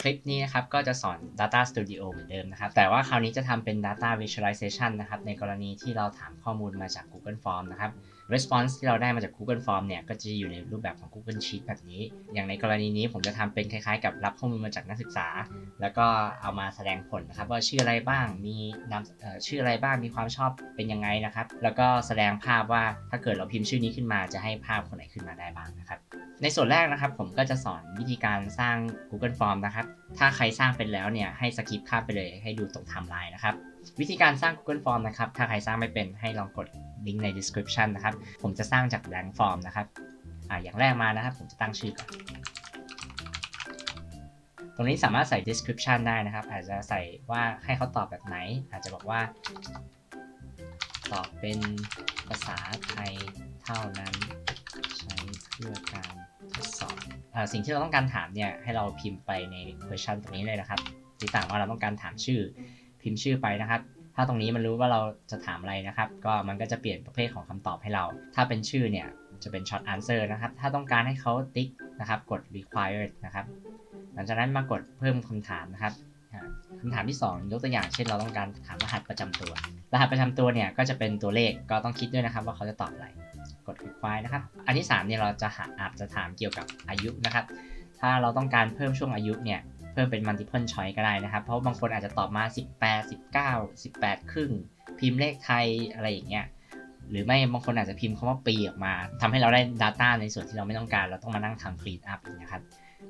คลิปนี้นะครับก็จะสอน Data Studio เหมือนเดิมนะครับ แต่ว่าคราวนี้จะทำเป็น Data Visualization นะครับ ในกรณีที่เราถามข้อมูลมาจาก Google Form นะครับ Response ที่เราได้มาจาก Google Form เนี่ย ก็จะอยู่ในรูปแบบของ Google Sheet แบบนี้ อย่างในกรณีนี้ผมจะทำเป็นคล้ายๆ กับรับข้อมูลมาจากนักศึกษา แล้วก็เอามาแสดงผลนะครับ ว่าชื่ออะไรบ้าง มีนามชื่ออะไรบ้าง มีความชอบเป็นยังไงนะครับ แล้วก็แสดงภาพว่าถ้าเกิดเราพิมพ์ชื่อนี้ขึ้นมาจะให้ภาพคนไหนขึ้นมาได้บ้างนะครับในส่วนแรกนะครับผมก็จะสอนวิธีการสร้าง Google Form นะครับ ถ้าใครสร้างเป็นแล้วเนี่ยให้สกิปข้ามไปเลยให้ดูตรงไทม์ไลน์นะครับวิธีการสร้าง Google Form นะครับ ถ้าใครสร้างไม่เป็นให้ลองกดลิงก์ใน description นะครับ ผมจะสร้างจาก blank form นะครับ อ่าอย่างแรกมานะครับ ผมจะตั้งชื่อก่อน ตรงนี้สามารถใส่ description ได้นะครับ อาจจะใส่ว่าให้เขาตอบแบบไหน อาจจะบอกว่า ตอบเป็นภาษาไทยเท่านั้น ใช้เพื่อการทดสอบอสิ่งที่เราต้องการถามเนี่ย ให้เราพิมพ์ไปใน question ตรงนี้เลยนะครับที่ต่างว่าเราต้องการถามชื่อ พิมพ์ชื่อไปนะครับ ถ้าตรงนี้มันรู้ว่าเราจะถามอะไรนะครับ ก็มันก็จะเปลี่ยนประเภทของคำตอบให้เรา ถ้าเป็นชื่อเนี่ยจะเป็น short answer นะครับ ถ้าต้องการให้เขาติ๊กนะครับกด required นะครับ หลังจากนั้นมากดเพิ่มคำถามนะครับอ่าคำถามที่ 2 ยกตัวอย่างเช่นเราต้องการถามรหัสประจำตัว รหัสประจำตัวเนี่ยก็จะเป็นตัวเลขก็ต้องคิดด้วยนะครับว่าเขาจะตอบอะไร กด require นะครับ อันที่3เนี่ยเราจะหาอาจจะถามเกี่ยวกับอายุนะครับ ถ้าเราต้องการเพิ่มช่วงอายุเนี่ย พิ่มเป็น multiple choice ก็ได้นะครับ เพราะบางคนอาจจะตอบมา 18 19 18 ครึ่ง พิมพ์เลขไทยอะไรอย่างเงี้ยหรือไม่บางคนอาจจะพิมพ์คำว่าปีออกมาทำให้เราได้ Data ในส่วนที่เราไม่ต้องการ เราต้องมานั่งทำ clean up นะครับ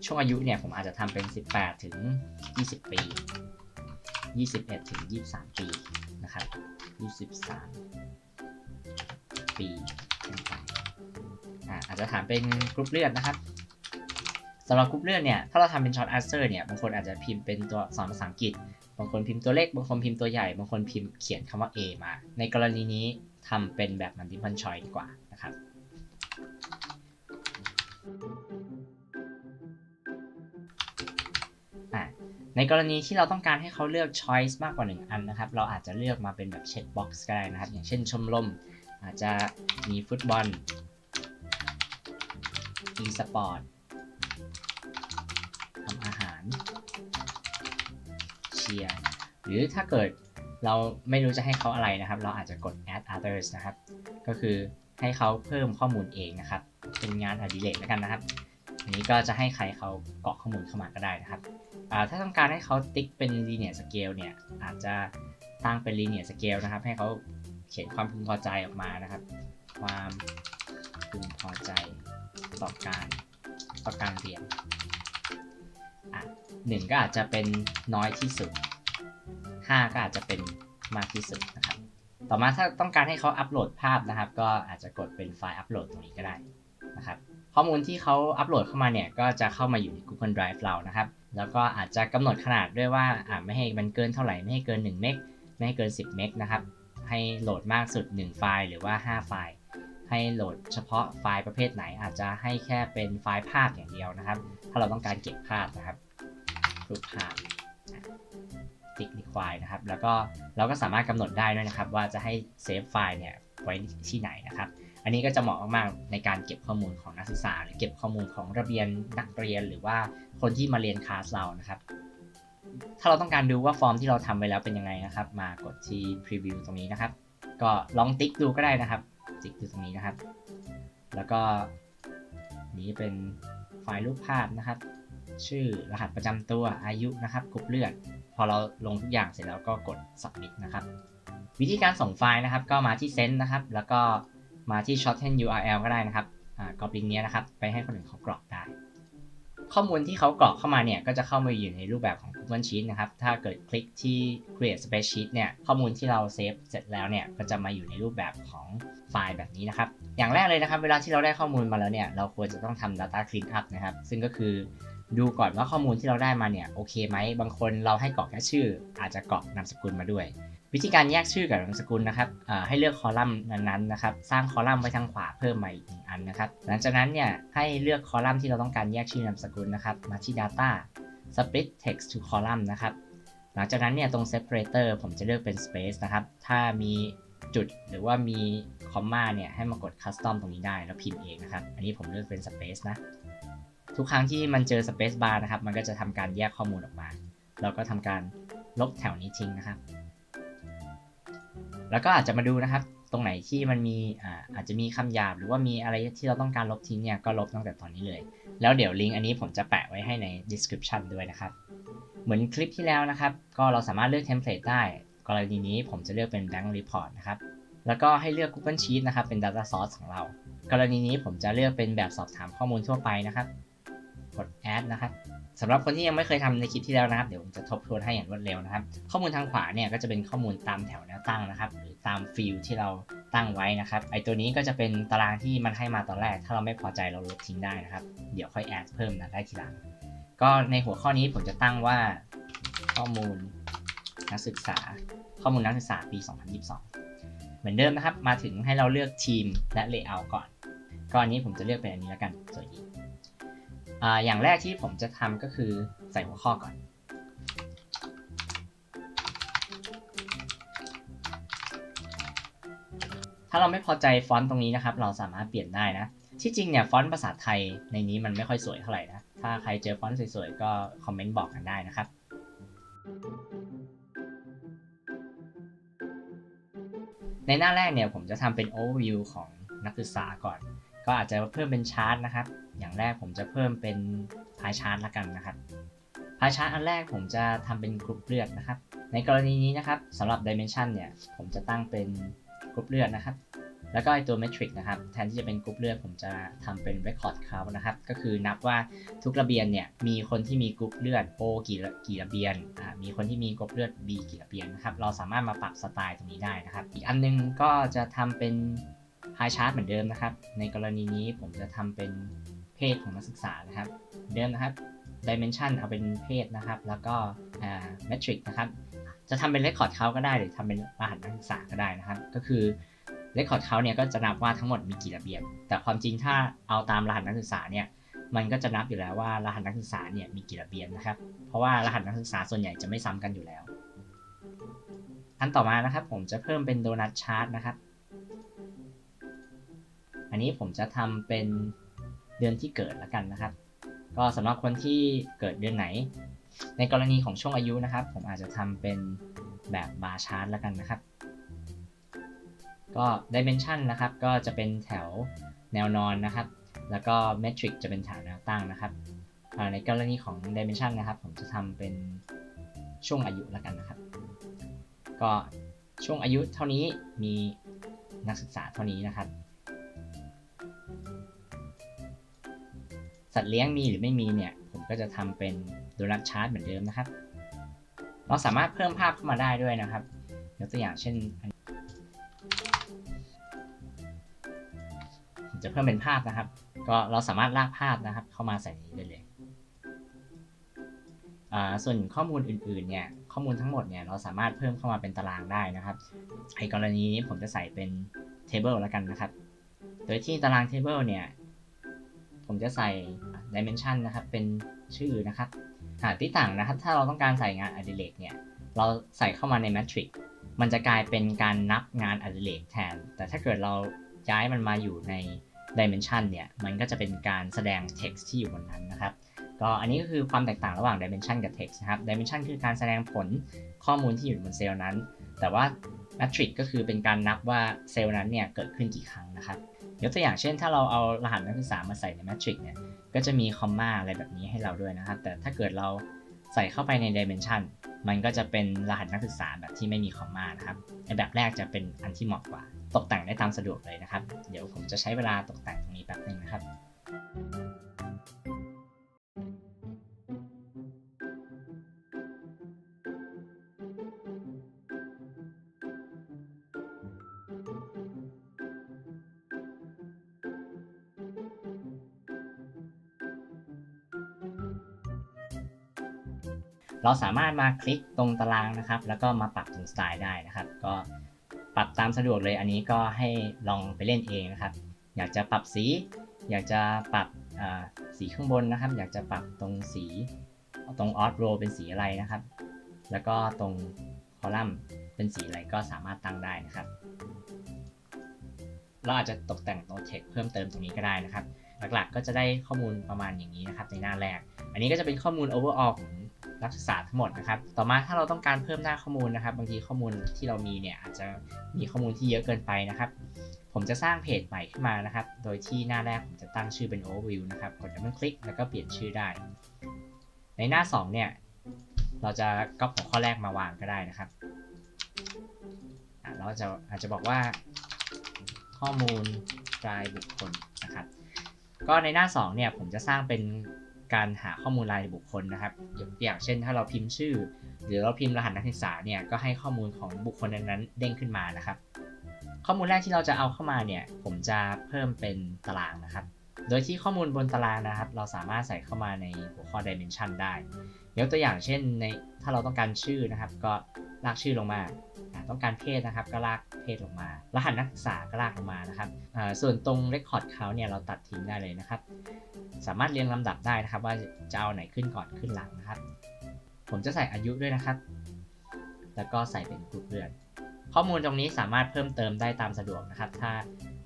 ช่วงอายุเนี่ยผมอาจจะทำเป็น 18 ถึง 20 ปี 21 ถึง 23 ปีนะครับ 23 ปีขึ้นไปอ่าอาจจะถามเป็นกรุ๊ปเลือดนะครับ สำหรับกรุ๊ปเลือดเนี่ยถ้าเราทำเป็น short answer เนี่ยบางคนอาจจะพิมพ์เป็นตัวอักษรภาษาอังกฤษ บางคนพิมพ์ตัวเลขบางคนพิมพ์ตัวใหญ่ บางคนพิมพ์เขียนคำว่า A มา ในกรณีนี้ทำเป็นแบบ multiple choice ดีกว่านะครับในกรณีที่เราต้องการให้เขาเลือก choice มากกว่า 1 อันนะครับ เราอาจจะเลือกมาเป็นแบบ check box ก็ได้นะครับ อย่างเช่นชมรมอาจจะมีฟุตบอล e-sport ชียร์ หรือถ้าเกิดเราไม่รู้จะให้เขาอะไรนะครับ เราอาจจะกด add others นะครับ ก็คือให้เขาเพิ่มข้อมูลเองนะครับ เป็นงานอดิเรกแล้วกันนะครับ อันนี้ก็จะให้ใครเขาเกาะข้อมูลเข้ามาก็ได้นะครับ ถ้าต้องการให้เขาติ๊กเป็น linear scale เนี่ย อาจจะตั้งเป็น linear scale นะครับ ให้เขาเขียนความพึงพอใจออกมานะครับ ความพึงพอใจต่อการต่อการเรียน หนึ่งก็อาจจะเป็นน้อยที่สุด 5 ก็อาจจะเป็นมากที่สุดนะครับ ต่อมาถ้าต้องการให้เขาอัปโหลดภาพนะครับ ก็อาจจะกดเป็นไฟล์อัปโหลดตรงนี้ก็ได้นะครับ ข้อมูลที่เขาอัปโหลดเข้ามาเนี่ยก็จะเข้ามาอยู่ใน Google Drive เรานะครับ แล้วก็อาจจะกำหนดขนาดด้วยว่าอ่าไม่ให้มันเกินเท่าไหร่ไม่ให้เกิน1เมกไม่ให้เกิน 10 เมกนะครับ ให้โหลดมากสุด 1 ไฟล์หรือว่า 5 ไฟล์ ให้โหลดเฉพาะไฟล์ประเภทไหน อาจจะให้แค่เป็นไฟล์ภาพอย่างเดียวนะครับ ถ้าเราต้องการเก็บภาพนะครับ รูปภาพติ๊ก require นะครับ แล้วก็เราก็สามารถกำหนดได้ด้วยนะครับ ว่าจะให้เซฟไฟล์เนี่ยไว้ที่ไหนนะครับ อันนี้ก็จะเหมาะมากๆในการเก็บข้อมูลของนักศึกษา หรือเก็บข้อมูลของระเบียนนักเรียนหรือว่าคนที่มาเรียนคลาสเรานะครับ ถ้าเราต้องการดูว่าฟอร์มที่เราทำไปแล้วเป็นยังไงนะครับ มากดที่ preview ตรงนี้นะครับ ก็ลองติ๊กดูก็ได้นะครับ ติ๊กดูตรงนี้นะครับ แล้วก็นี้เป็นไฟล์รูปภาพนะครับ ชื่อรหัสประจำตัวอายุนะครับกรุ๊ปเลือด พอเราลงทุกอย่างเสร็จแล้วก็กด submit นะครับ วิธีการส่งไฟล์นะครับ ก็มาที่ send นะครับ แล้วก็มาที่ shorten URL ก็ได้นะครับอ่ากรอบลิงก์นี้นะครับ ไปให้คนอื่นเขากรอกได้ ข้อมูลที่เขากรอกเข้ามาเนี่ย ก็จะเข้ามาอยู่ในรูปแบบของ Google Sheet นะครับ ถ้าเกิดคลิกที่ create spreadsheet เนี่ย ข้อมูลที่เราเซฟเสร็จแล้วเนี่ย ก็จะมาอยู่ในรูปแบบของไฟล์แบบนี้นะครับ อย่างแรกเลยนะครับ เวลาที่เราได้ข้อมูลมาแล้วเนี่ย เราควรจะต้องทำ data clean up นะครับ ซึ่งก็คือ ดูก่อนว่าข้อมูลที่เราได้มาเนี่ยโอเคไหมบางคนเราให้กรอกแค่ชื่อ อาจจะกรอกนามสกุลมาด้วย วิธีการแยกชื่อกับนามสกุลนะครับให้เลือกคอลัมน์นั้นๆนะครับสร้างคอลัมน์ไว้ทางขวาเพิ่มมาอีกหนึ่งอันนะครับหลังจากนั้นเนี่ยให้เลือกคอลัมน์ที่เราต้องการแยกชื่อนามสกุลนะครับมาที่ data split text to column นะครับหลังจากนั้นเนี่ยตรง separator ผมจะเลือกเป็น space นะครับถ้ามีจุดหรือว่ามีคอมมาเนี่ยให้มากด custom ตรงนี้ได้แล้วพิมพ์เองนะครับ อันนี้ผมเลือกเป็น space นะ ทุกครั้งที่มันเจอ Space Bar นะครับ มันก็จะทำการแยกข้อมูลออกมาเราก็ทำการลบแถวนี้ทิ้งนะครับ แล้วก็อาจจะมาดูนะครับ ตรงไหนที่มันมีอ่าอาจจะมีคำหยาบ หรือว่ามีอะไรที่เราต้องการลบทิ้งเนี่ย ก็ลบตั้งแต่ตอนนี้เลย แล้วเดี๋ยวลิงก์อันนี้ผมจะแปะไว้ให้ใน description ด้วยนะครับ เหมือนคลิปที่แล้วนะครับ ก็เราสามารถเลือกเทมเพลตได้ กรณีนี้ผมจะเลือกเป็น Bank Report นะครับแล้วก็ให้เลือก Google Sheet นะครับ เป็น Data Source ของเรา กรณีนี้ผมจะเลือกเป็นแบบสอบถามข้อมูลทั่วไปนะครับ ด add นะครับสำหรับคนที่ยังไม่เคยทำในคลิปที่แล้วนะครับ เดี๋ยวผมจะทบทวนให้อย่างรวดเร็วนะครับ ข้อมูลทางขวาเนี่ยก็จะเป็นข้อมูลตามแถวแนวตั้งนะครับ หรือตามฟิลที่เราตั้งไว้นะครับ ไอตัวนี้ก็จะเป็นตารางที่มันให้มาตอนแรก ถ้าเราไม่พอใจเราลบทิ้งได้นะครับ เดี๋ยวค่อย add เพิ่มนะได้ทีหลัง ก็ในหัวข้อนี้ผมจะตั้งว่า ข้อมูลนักศึกษา ข้อมูลนักศึกษาปี 2022 เหมือนเดิมนะครับ มาถึงให้เราเลือกทีมและ layout ก่อน ก็อันนี้ผมจะเลือกเป็นอันนี้แล้วกันสวยดี อย่างแรกที่ผมจะทำก็คือใส่หัวข้อก่อน ถ้าเราไม่พอใจฟอนต์ตรงนี้นะครับ เราสามารถเปลี่ยนได้นะ ที่จริงเนี่ยฟอนต์ภาษาไทยในนี้มันไม่ค่อยสวยเท่าไหร่นะ ถ้าใครเจอฟอนต์สวยๆ ก็คอมเมนต์บอกกันได้นะครับในหน้าแรกเนี่ยผมจะทำเป็น overview ของนักศึกษาก่อน ก็อาจจะเพิ่มเป็นชาร์ตนะครับ อย่างแรกผมจะเพิ่มเป็นพายชาร์ตละกันนะครับพายชาร์ตอันแรกผมจะทำเป็นกรุ๊ปเลือดนะครับ ในกรณีนี้นะครับสำหรับ dimension เนี่ยผมจะตั้งเป็นกรุ๊ปเลือดนะครับ แล้วก็ไอตัว metric นะครับแทนที่จะเป็นกรุ๊ปเลือดผมจะทำเป็น record count นะครับ ก็คือนับว่าทุกระเบียนเนี่ยมีคนที่มีกรุ๊ปเลือด O กี่กี่ระเบียนอ่ามีคนที่มีกรุ๊ปเลือด B กี่ระเบียนนะครับเราสามารถมาปรับสไตล์ตรงนี้ได้นะครับ อีกอันนึงก็จะทำเป็น high chart เหมือนเดิมนะครับ ในกรณีนี้ผมจะทำเป็น เพศของนักศึกษานะครับ เดิมนะครับ dimension เอาเป็นเพศนะครับ แล้วก็ metric นะครับ จะทำเป็น record count ก็ได้ หรือทำเป็นรหัสนักศึกษาก็ได้นะครับ ก็คือ record count เนี่ยก็จะนับว่าทั้งหมดมีกี่ระเบียบ แต่ความจริงถ้าเอาตามรหัสนักศึกษาเนี่ยมันก็จะนับอยู่แล้วว่ารหัสนักศึกษาเนี่ยมีกี่ระเบียบนะครับ เพราะว่ารหัสนักศึกษาส่วนใหญ่จะไม่ซ้ำกันอยู่แล้ว อันต่อมานะครับ ผมจะเพิ่มเป็นโดนัทชาร์ตนะครับ อันนี้ผมจะทำเป็น เดือนที่เกิดแล้วกันนะครับ ก็สำหรับคนที่เกิดเดือนไหน ในกรณีของช่วงอายุนะครับ ผมอาจจะทำเป็นแบบบาร์ชาร์ตแล้วกันนะครับ ก็ dimension นะครับ ก็จะเป็นแถวแนวนอนนะครับ แล้วก็ metric จะเป็นแถวแนวตั้งนะครับในกรณีของ dimension นะครับ ผมจะทำเป็นช่วงอายุแล้วกันนะครับ ก็ช่วงอายุเท่านี้มีนักศึกษาเท่านี้นะครับ สัตว์เลี้ยงมีหรือไม่มีเนี่ย ผมก็จะทำเป็นโดนัทชาร์ตเหมือนเดิมนะครับ เราสามารถเพิ่มภาพเข้ามาได้ด้วยนะครับยกตัวอย่างเช่นผมจะเพิ่มเป็นภาพนะครับ ก็เราสามารถลากภาพนะครับ เข้ามาใส่นี้ได้เลยส่วนข้อมูลอื่นๆเนี่ยข้อมูลทั้งหมดเนี่ยเราสามารถเพิ่มเข้ามาเป็นตารางได้นะครับในกรณีนี้ผมจะใส่เป็น table แล้วกันนะครับ โดยที่ตาราง table เนี่ย ผมจะใส่ dimension นะครับ เป็นชื่อนะครับหาที่ต่างนะครับ ถ้าเราต้องการใส่งานอดิเรกเนี่ย เราใส่เข้ามาใน matrix มันจะกลายเป็นการนับงานอดิเรกแทน แต่ถ้าเกิดเราย้ายมันมาอยู่ใน dimension เนี่ย มันก็จะเป็นการแสดง text ที่อยู่บนนั้นนะครับ ก็อันนี้ก็คือความแตกต่างระหว่าง dimension กับ text นะครับ dimension คือการแสดงผลข้อมูลที่อยู่บนเซลล์นั้น แต่ว่า matrix ก็คือเป็นการนับว่าเซลล์นั้นเนี่ยเกิดขึ้นกี่ครั้งนะครับ ยกตัวอย่างเช่น ถ้าเราเอารหัสนักศึกษามาใส่ในแมทริกเนี่ย ก็จะมีคอมมาอะไรแบบนี้ให้เราด้วยนะครับ แต่ถ้าเกิดเราใส่เข้าไปในดิเมนชันมันก็จะเป็นรหัสนักศึกษาแบบที่ไม่มีคอมมานะครับในแบบแรกจะเป็นอันที่เหมาะกว่า ตกแต่งได้ตามสะดวกเลยนะครับ เดี๋ยวผมจะใช้เวลาตกแต่งตรงนี้แป๊บนึงนะครับ เราสามารถมาคลิกตรงตารางนะครับ แล้วก็มาปรับตรงสไตล์ได้นะครับ ก็ปรับตามสะดวกเลยอันนี้ก็ให้ลองไปเล่นเองนะครับ อยากจะปรับสี อยากจะปรับสีข้างบนนะครับ อยากจะปรับตรงสีตรงออสโรเป็นสีอะไรนะครับ แล้วก็ตรงคอลัมน์เป็นสีอะไรก็สามารถตั้งได้นะครับ เราอาจจะตกแต่งตัวเทคเพิ่มเติมตรงนี้ก็ได้นะครับ หลักๆก็จะได้ข้อมูลประมาณอย่างนี้นะครับในหน้าแรก อันนี้ก็จะเป็นข้อมูล overall ของ นักศึกษาทั้งหมดนะครับ ต่อมาถ้าเราต้องการเพิ่มหน้าข้อมูลนะครับ บางทีข้อมูลที่เรามีเนี่ยอาจจะมีข้อมูลที่เยอะเกินไปนะครับ ผมจะสร้างเพจใหม่ขึ้นมานะครับ โดยที่หน้าแรกผมจะตั้งชื่อเป็น overview นะครับ กดดับเบิลคลิกแล้วก็เปลี่ยนชื่อได้ ในหน้า 2 เนี่ย เราจะก๊อปของข้อแรกมาวางก็ได้นะครับอะเราจะอาจจะบอกว่าข้อมูลรายบุคคลนะครับ ก็ในหน้า 2 เนี่ยผมจะสร้างเป็น การหาข้อมูลรายบุคคลนะครับยกตัวอย่างเช่น ถ้าเราพิมพ์ชื่อ หรือเราพิมพ์รหัสนักศึกษาเนี่ยก็ให้ข้อมูลของบุคคลนั้นเด้งขึ้นมานะครับ ข้อมูลแรกที่เราจะเอาเข้ามาเนี่ยผมจะเพิ่มเป็นตารางนะครับ โดยที่ข้อมูลบนตารางนะครับ เราสามารถใส่เข้ามาในหัวข้อ dimension ได้ยกตัวอย่างเช่นในถ้าเราต้องการชื่อนะครับ ก็ลากชื่อลงมา ต้องการเพศนะครับ ก็ลากเพศลงมา รหัสนักศึกษาก็ลากลงมานะครับส่วนตรง record เขาเนี่ยเราตัดทิ้งได้เลยนะครับ สามารถเรียงลำดับได้นะครับ ว่าจะเอาไหนขึ้นก่อนขึ้นหลังนะครับ ผมจะใส่อายุด้วยนะครับ แล้วก็ใส่เป็นกลุ่มเลือดข้อมูลตรงนี้สามารถเพิ่มเติมได้ตามสะดวกนะครับ ถ้า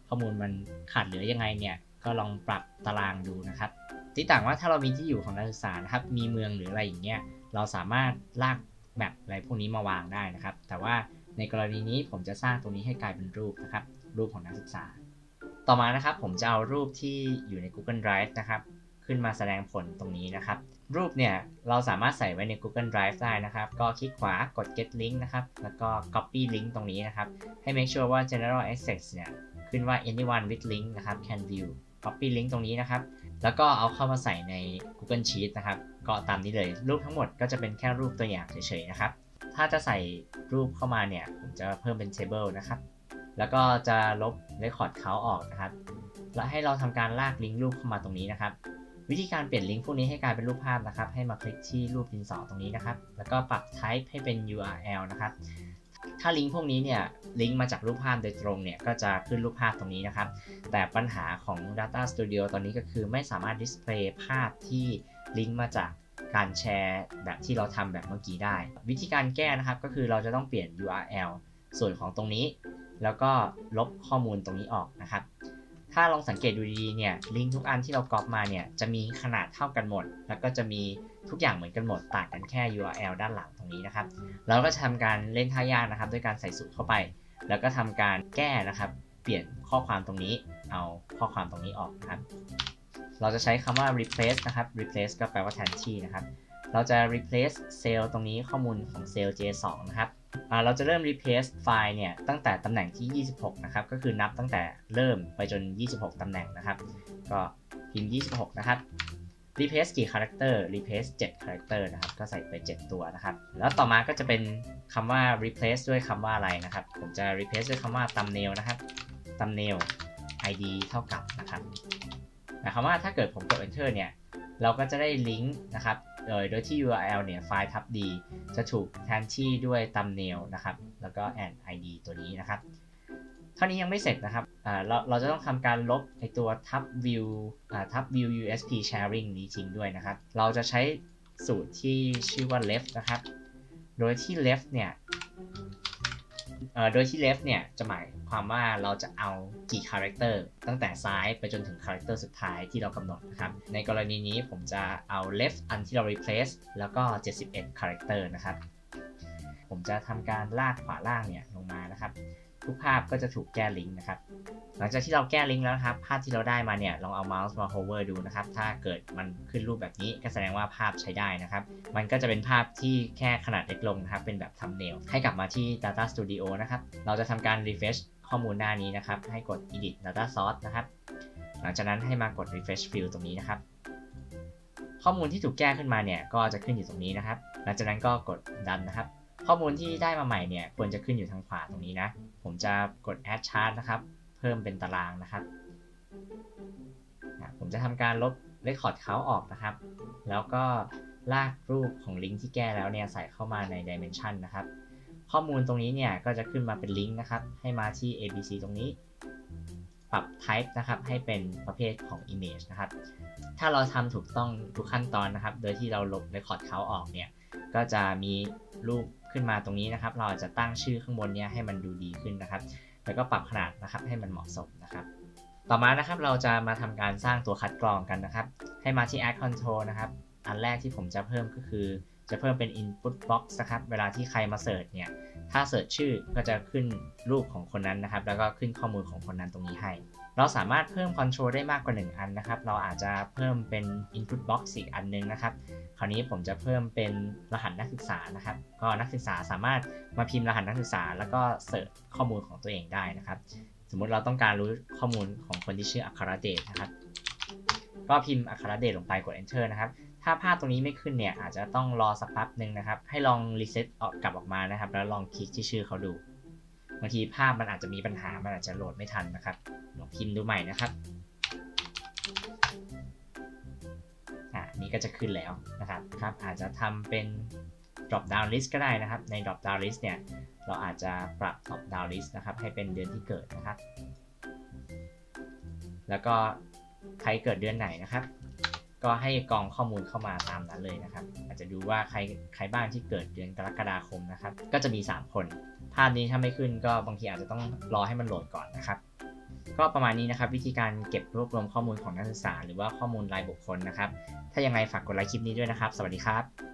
ข้อมูลมันขาดเหลือยังไงเนี่ย ก็ลองปรับตารางดูนะครับที่ต่างว่าถ้าเรามีที่อยู่ของนักศึกษานะครับ มีเมืองหรืออะไรอย่างเงี้ย เราสามารถลากแบบอะไรพวกนี้มาวางได้นะครับ แต่ว่าในกรณีนี้ผมจะสร้างตรงนี้ให้กลายเป็นรูปนะครับ รูปของนักศึกษา ต่อมานะครับผมจะเอารูปที่อยู่ใน Google Drive นะครับ ขึ้นมาแสดงผลตรงนี้นะครับ รูปเนี่ยเราสามารถใส่ไว้ใน Google Drive ได้นะครับ ก็คลิกขวากด get link นะครับ แล้วก็ copy link ตรงนี้นะครับ ให้ make sure ว่า general access เนี่ยขึ้นว่า anyone with link นะครับ can view copy link ตรงนี้นะครับ แล้วก็เอาเข้ามาใส่ใน Google Sheet นะครับ ก็ตามนี้เลย รูปทั้งหมดก็จะเป็นแค่รูปตัวอย่างเฉยๆนะครับ ถ้าจะใส่รูปเข้ามาเนี่ยผมจะเพิ่มเป็น table นะครับ แล้วก็จะลบ record เขาออกนะครับ และให้เราทำการลากลิงก์รูปเข้ามาตรงนี้นะครับวิธีการเปลี่ยนลิงก์พวกนี้ให้กลายเป็นรูปภาพนะครับ ให้มาคลิกที่รูปดินสอตรงนี้นะครับ แล้วก็ปรับ type ให้เป็น URL นะครับ ถ้าลิงก์พวกนี้เนี่ยลิงก์มาจากรูปภาพโดยตรงเนี่ยก็จะขึ้นรูปภาพตรงนี้นะครับ แต่ปัญหาของ Data Studio ตอนนี้ก็คือไม่สามารถดิสเพลย์ภาพที่ลิงก์มาจากการแชร์แบบที่เราทำแบบเมื่อกี้ได้ วิธีการแก้นะครับก็คือเราจะต้องเปลี่ยน URL ส่วนของตรงนี้ แล้วก็ลบข้อมูลตรงนี้ออกนะครับ ถ้าลองสังเกตดูดีๆเนี่ยลิงก์ทุกอันที่เราก๊อปมาเนี่ยจะมีขนาดเท่ากันหมด แล้วก็จะมีทุกอย่างเหมือนกันหมดต่างกันแค่ URL ด้านหลังตรงนี้นะครับเราก็จะทำการเล่นท่ายากนะครับด้วยการใส่สูตรเข้าไป แล้วก็ทำการแก้นะครับ เปลี่ยนข้อความตรงนี้เอาข้อความตรงนี้ออกนะครับ เราจะใช้คำว่า replace นะครับ replace ก็แปลว่าแทนที่นะครับ เราจะ replace เซลล์ตรงนี้ข้อมูลของเซลล์ J2 นะครับ เราจะเริ่ม replace ไฟล์เนี่ยตั้งแต่ตำแหน่งที่ 26 นะครับ ก็คือนับตั้งแต่เริ่มไปจน 26 ตำแหน่งนะครับ ก็พิมพ์ 26 นะครับ replace กี่ character replace 7 character นะครับ ก็ใส่ไป 7 ตัวนะครับ แล้วต่อมาก็จะเป็นคำว่า replace ด้วยคำว่าอะไรนะครับ ผมจะ replace ด้วยคำว่า thumbnail นะครับ thumbnail id เท่ากับนะครับหมายความว่าถ้าเกิดผมกด enter เนี่ย เราก็จะได้ลิงก์นะครับโดยโดยที่ URL เนี่ยไฟล์ทับ d จะถูกแทนที่ด้วย thumbnail นะครับ แล้วก็ and id ตัวนี้นะครับ เท่านี้ยังไม่เสร็จนะครับเราเราจะต้องทำการลบไอตัว tab view อ่า tab view usp sharing นี้ทิ้งด้วยนะครับ เราจะใช้สูตรที่ชื่อว่า left นะครับ โดยที่ left เนี่ย โดยที่ left เนี่ยจะหมายความว่าเราจะเอากี่คาแรคเตอร์ตั้งแต่ซ้ายไปจนถึงคาแรคเตอร์สุดท้ายที่เรากำหนดนะครับ ในกรณีนี้ผมจะเอา left อันที่เรา replace แล้วก็ 71 คาแรคเตอร์นะครับ ผมจะทำการลากขวาล่างเนี่ยลงมานะครับ ทุกภาพก็จะถูกแก้ลิงก์นะครับ หลังจากที่เราแก้ลิงก์แล้วครับ ภาพที่เราได้มาเนี่ยลองเอาเมาส์มา hover ดูนะครับ ถ้าเกิดมันขึ้นรูปแบบนี้ก็แสดงว่าภาพใช้ได้นะครับ มันก็จะเป็นภาพที่แค่ขนาดเล็กลงนะครับ เป็นแบบ thumbnail ให้กลับมาที่ Data Studio นะครับ เราจะทำการ refresh ข้อมูลหน้านี้นะครับ ให้กด edit data source นะครับ หลังจากนั้นให้มากด refresh field ตรงนี้นะครับ ข้อมูลที่ถูกแก้ขึ้นมาเนี่ยก็จะขึ้นอยู่ตรงนี้นะครับ หลังจากนั้นก็กดดันนะครับ ข้อมูลที่ได้มาใหม่เนี่ยควรจะขึ้นอยู่ทางขวาตรงนี้นะ ผมจะกด add chart นะครับ เพิ่มเป็นตารางนะครับผมจะทำการลบ record เขาออกนะครับ แล้วก็ลากรูปของลิงก์ที่แก้แล้วเนี่ยใส่เข้ามาใน dimension นะครับ ข้อมูลตรงนี้เนี่ยก็จะขึ้นมาเป็นลิงก์นะครับ ให้มาที่ abc ตรงนี้ ปรับ type นะครับ ให้เป็นประเภทของ image นะครับ ถ้าเราทำถูกต้องทุกขั้นตอนนะครับ โดยที่เราลบ record เขาออกเนี่ย ก็จะมีรูป ขึ้นมาตรงนี้นะครับ เราอาจจะตั้งชื่อข้างบนเนี้ยให้มันดูดีขึ้นนะครับ แล้วก็ปรับขนาดนะครับให้มันเหมาะสมนะครับ ต่อมานะครับเราจะมาทำการสร้างตัวคัดกรองกันนะครับ ให้มาที่ Add Control นะครับ อันแรกที่ผมจะเพิ่มก็คือจะเพิ่มเป็น Input Box นะครับ เวลาที่ใครมาเสิร์ชเนี่ย ถ้าเสิร์ชชื่อก็จะขึ้นรูปของคนนั้นนะครับ แล้วก็ขึ้นข้อมูลของคนนั้นตรงนี้ให้ เราสามารถเพิ่ม Control ได้มากกว่า 1 อันนะครับ เราอาจจะเพิ่มเป็น Input Box อีกอันนึงนะครับ คราวนี้ผมจะเพิ่มเป็นรหัสนักศึกษานะครับ ก็นักศึกษาสามารถมาพิมพ์รหัสนักศึกษา แล้วก็เสิร์ชข้อมูลของตัวเองได้นะครับ สมมุติเราต้องการรู้ข้อมูลของคนที่ชื่ออัครเดชนะครับ ก็พิมพ์อัครเดชลงไปกด enter นะครับ ถ้าภาพตรงนี้ไม่ขึ้นเนี่ยอาจจะต้องรอสักแป๊บหนึ่งนะครับ ให้ลอง reset ออกกลับออกมานะครับ แล้วลองคลิกที่ชื่อเขาดู บางทีภาพมันอาจจะมีปัญหา มันอาจจะโหลดไม่ทันนะครับลองพิมพ์ดูใหม่นะครับอะนี่ก็จะขึ้นแล้วนะครับครับ อาจจะทำเป็น drop down list ก็ได้นะครับ ใน drop down list เนี่ย เราอาจจะปรับ drop down list นะครับ ให้เป็นเดือนที่เกิดนะครับ แล้วก็ใครเกิดเดือนไหนนะครับก็ให้กองข้อมูลเข้ามาตามนั้นเลยนะครับ อาจจะดูว่าใครใครบ้างที่เกิดเดือนกรกฎาคมนะครับ ก็จะมี 3 คน ภาพนี้ถ้าไม่ขึ้นก็บางทีอาจจะต้องรอให้มันโหลดก่อนนะครับ ก็ประมาณนี้นะครับ วิธีการเก็บรวบรวมข้อมูลของนักศึกษา หรือว่าข้อมูลรายบุคคลนะครับ ถ้ายังไงฝากกดไลค์คลิปนี้ด้วยนะครับ สวัสดีครับ